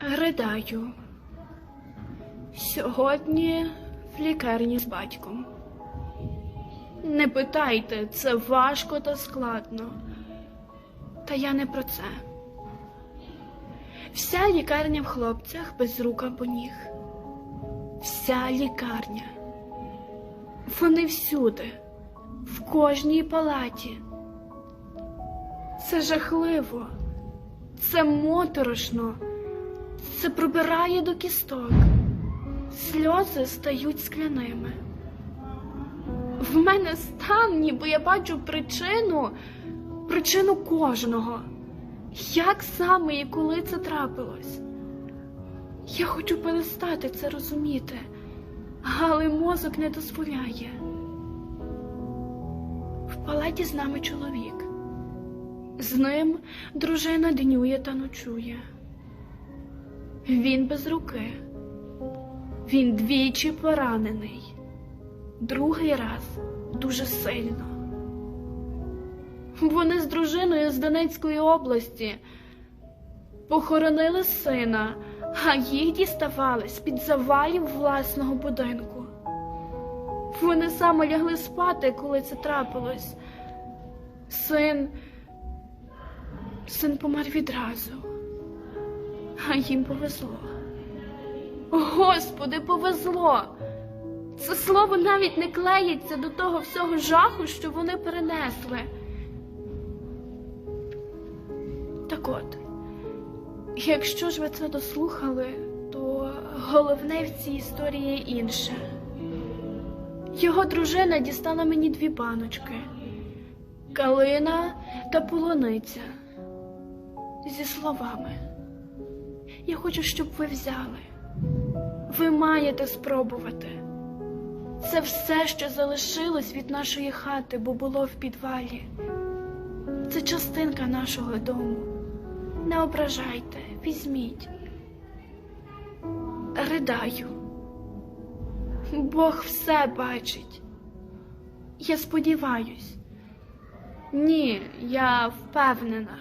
Ридаю. Сьогодні в лікарні з батьком. Не питайте, це важко та складно. Та я не про це. Вся лікарня в хлопцях без рук або ніг. Вся лікарня. Вони всюди, в кожній палаті. Це жахливо, це моторошно, це пробирає до кісток. Сльози стають скляними. В мене стан, ніби я бачу причину, причину кожного. Як саме і коли це трапилось? Я хочу перестати це розуміти, але мозок не дозволяє. В палаті з нами чоловік. З ним дружина днює та ночує. Він без руки. Він двічі поранений, другий раз дуже сильно. Вони з дружиною з Донецької області похоронили сина, а їх діставали з-під завалів власного будинку. Вони саме лягли спати, коли це трапилось. Син, син помер відразу, а їм повезло. Господи, повезло. Це слово навіть не клеїться до того всього жаху, що вони перенесли. Так от, якщо ж ви це дослухали, то головне в цій історії інше. Його дружина дістала мені дві баночки калина та полуниця. Зі словами. Я хочу, щоб ви взяли. Ви маєте спробувати. Це все, що залишилось від нашої хати, бо було в підвалі. Це частинка нашого дому. Не ображайте, візьміть. Ридаю. Бог все бачить. Я сподіваюсь. Ні, я впевнена.